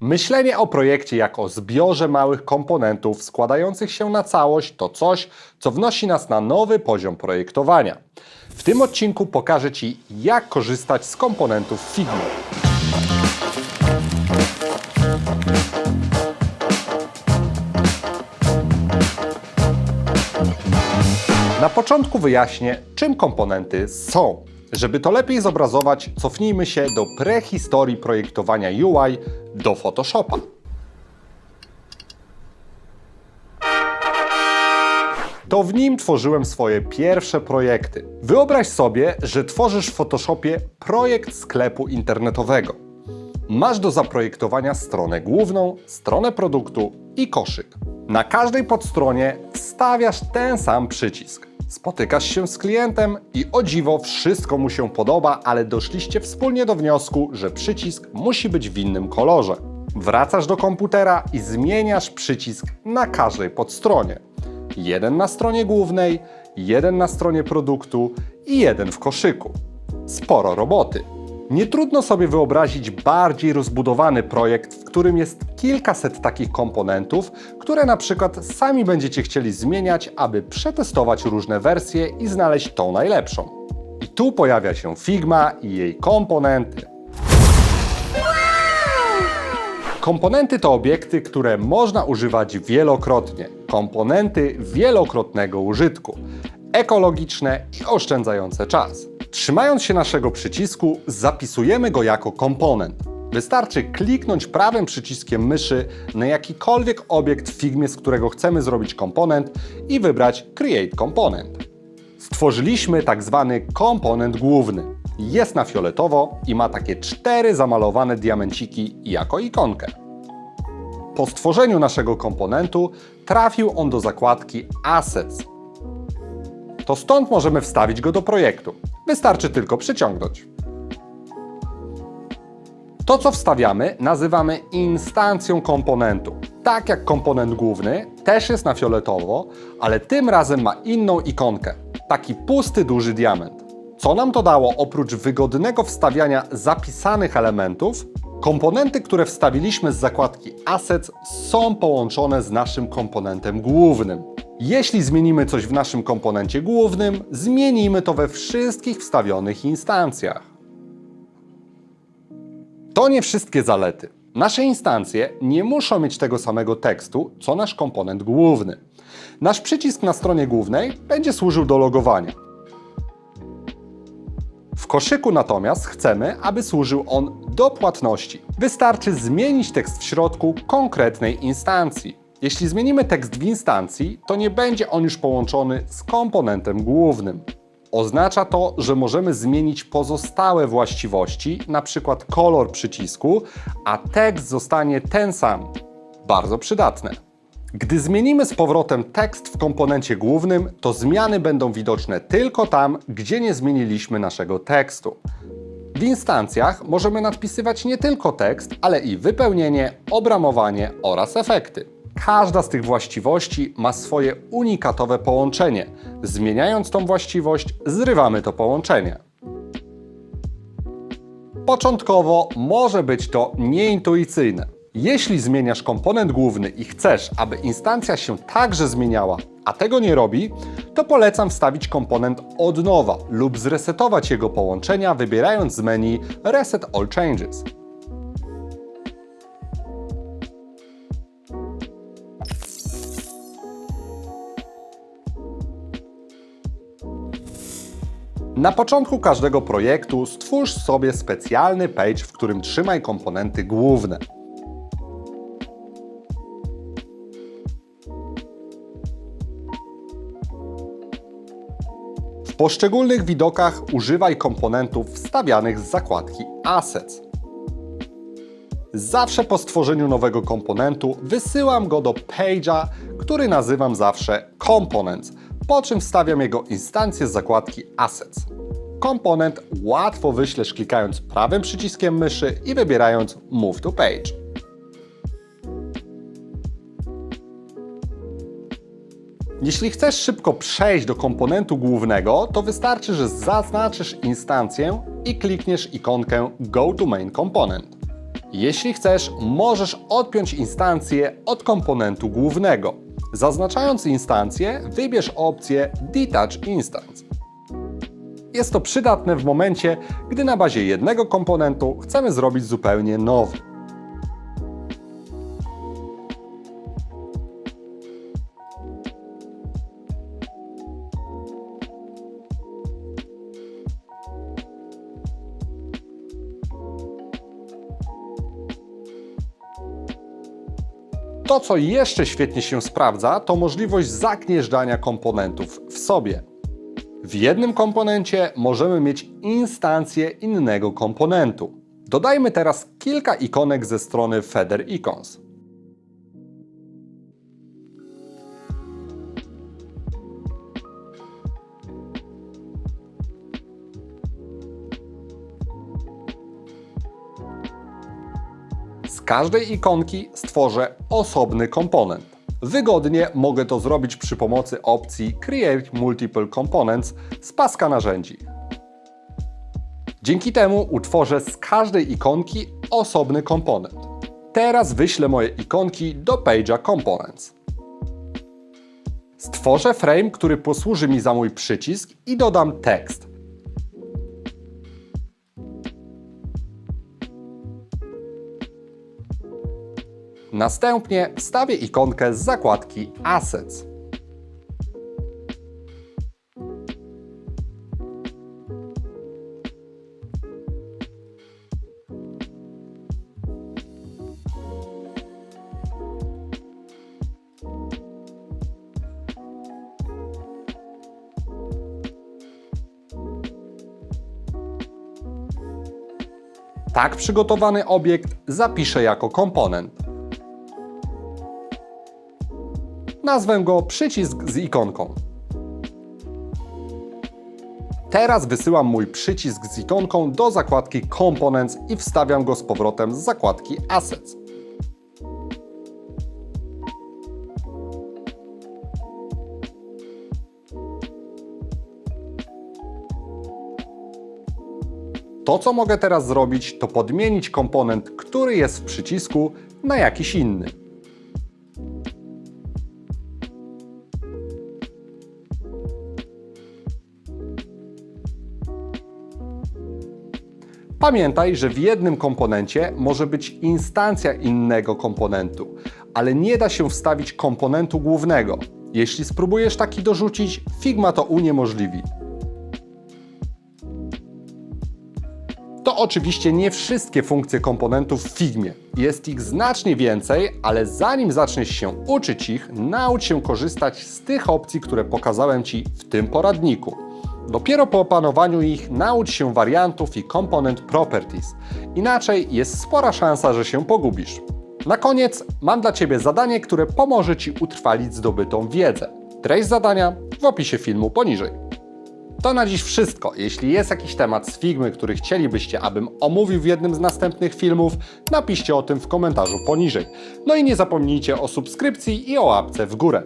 Myślenie o projekcie jako zbiorze małych komponentów składających się na całość to coś, co wnosi nas na nowy poziom projektowania. W tym odcinku pokażę Ci, jak korzystać z komponentów Figma. Na początku wyjaśnię, czym komponenty są. Żeby to lepiej zobrazować, cofnijmy się do prehistorii projektowania UI do Photoshopa. To w nim tworzyłem swoje pierwsze projekty. Wyobraź sobie, że tworzysz w Photoshopie projekt sklepu internetowego. Masz do zaprojektowania stronę główną, stronę produktu i koszyk. Na każdej podstronie wstawiasz ten sam przycisk. Spotykasz się z klientem i o dziwo wszystko mu się podoba, ale doszliście wspólnie do wniosku, że przycisk musi być w innym kolorze. Wracasz do komputera i zmieniasz przycisk na każdej podstronie. Jeden na stronie głównej, jeden na stronie produktu i jeden w koszyku. Sporo roboty. Nie trudno sobie wyobrazić bardziej rozbudowany projekt, w którym jest kilkaset takich komponentów, które na przykład sami będziecie chcieli zmieniać, aby przetestować różne wersje i znaleźć tą najlepszą. I tu pojawia się Figma i jej komponenty. Komponenty to obiekty, które można używać wielokrotnie. Komponenty wielokrotnego użytku. Ekologiczne i oszczędzające czas. Trzymając się naszego przycisku, zapisujemy go jako komponent. Wystarczy kliknąć prawym przyciskiem myszy na jakikolwiek obiekt w Figmie, z którego chcemy zrobić komponent i wybrać Create Component. Stworzyliśmy tak zwany komponent główny. Jest na fioletowo i ma takie cztery zamalowane diamenciki jako ikonkę. Po stworzeniu naszego komponentu trafił on do zakładki Assets. To stąd możemy wstawić go do projektu. Wystarczy tylko przyciągnąć. To, co wstawiamy, nazywamy instancją komponentu. Tak jak komponent główny, też jest na fioletowo, ale tym razem ma inną ikonkę. Taki pusty, duży diament. Co nam to dało oprócz wygodnego wstawiania zapisanych elementów? Komponenty, które wstawiliśmy z zakładki Assets są połączone z naszym komponentem głównym. Jeśli zmienimy coś w naszym komponencie głównym, zmienimy to we wszystkich wstawionych instancjach. To nie wszystkie zalety. Nasze instancje nie muszą mieć tego samego tekstu, co nasz komponent główny. Nasz przycisk na stronie głównej będzie służył do logowania. W koszyku natomiast chcemy, aby służył on do płatności. Wystarczy zmienić tekst w środku konkretnej instancji. Jeśli zmienimy tekst w instancji, to nie będzie on już połączony z komponentem głównym. Oznacza to, że możemy zmienić pozostałe właściwości, np. kolor przycisku, a tekst zostanie ten sam. Bardzo przydatne. Gdy zmienimy z powrotem tekst w komponencie głównym, to zmiany będą widoczne tylko tam, gdzie nie zmieniliśmy naszego tekstu. W instancjach możemy nadpisywać nie tylko tekst, ale i wypełnienie, obramowanie oraz efekty. Każda z tych właściwości ma swoje unikatowe połączenie. Zmieniając tą właściwość, zrywamy to połączenie. Początkowo może być to nieintuicyjne. Jeśli zmieniasz komponent główny i chcesz, aby instancja się także zmieniała, a tego nie robi, to polecam wstawić komponent od nowa lub zresetować jego połączenia, wybierając z menu Reset All Changes. Na początku każdego projektu stwórz sobie specjalny page, w którym trzymaj komponenty główne. W poszczególnych widokach używaj komponentów wstawianych z zakładki Assets. Zawsze po stworzeniu nowego komponentu wysyłam go do page'a, który nazywam zawsze Components, po czym wstawiam jego instancję z zakładki Assets. Komponent łatwo wyślesz klikając prawym przyciskiem myszy i wybierając Move to Page. Jeśli chcesz szybko przejść do komponentu głównego, to wystarczy, że zaznaczysz instancję i klikniesz ikonkę Go to Main Component. Jeśli chcesz, możesz odpiąć instancję od komponentu głównego. Zaznaczając instancję, wybierz opcję Detach Instance. Jest to przydatne w momencie, gdy na bazie jednego komponentu chcemy zrobić zupełnie nowy. To, co jeszcze świetnie się sprawdza, to możliwość zagnieżdżania komponentów w sobie. W jednym komponencie możemy mieć instancję innego komponentu. Dodajmy teraz kilka ikonek ze strony Feather Icons. Z każdej ikonki stworzę osobny komponent. Wygodnie mogę to zrobić przy pomocy opcji Create Multiple Components z paska narzędzi. Dzięki temu utworzę z każdej ikonki osobny komponent. Teraz wyślę moje ikonki do Page'a Components. Stworzę frame, który posłuży mi za mój przycisk i dodam tekst. Następnie wstawię ikonkę z zakładki Assets. Tak przygotowany obiekt zapiszę jako komponent. Nazwę go przycisk z ikonką. Teraz wysyłam mój przycisk z ikonką do zakładki Components i wstawiam go z powrotem z zakładki Assets. To, co mogę teraz zrobić, to podmienić komponent, który jest w przycisku, na jakiś inny. Pamiętaj, że w jednym komponencie może być instancja innego komponentu, ale nie da się wstawić komponentu głównego. Jeśli spróbujesz taki dorzucić, Figma to uniemożliwi. To oczywiście nie wszystkie funkcje komponentów w Figmie. Jest ich znacznie więcej, ale zanim zaczniesz się uczyć ich, naucz się korzystać z tych opcji, które pokazałem Ci w tym poradniku. Dopiero po opanowaniu ich naucz się wariantów i komponent properties. Inaczej jest spora szansa, że się pogubisz. Na koniec mam dla Ciebie zadanie, które pomoże Ci utrwalić zdobytą wiedzę. Treść zadania w opisie filmu poniżej. To na dziś wszystko. Jeśli jest jakiś temat z Figmy, który chcielibyście, abym omówił w jednym z następnych filmów, napiszcie o tym w komentarzu poniżej. No i nie zapomnijcie o subskrypcji i o łapce w górę.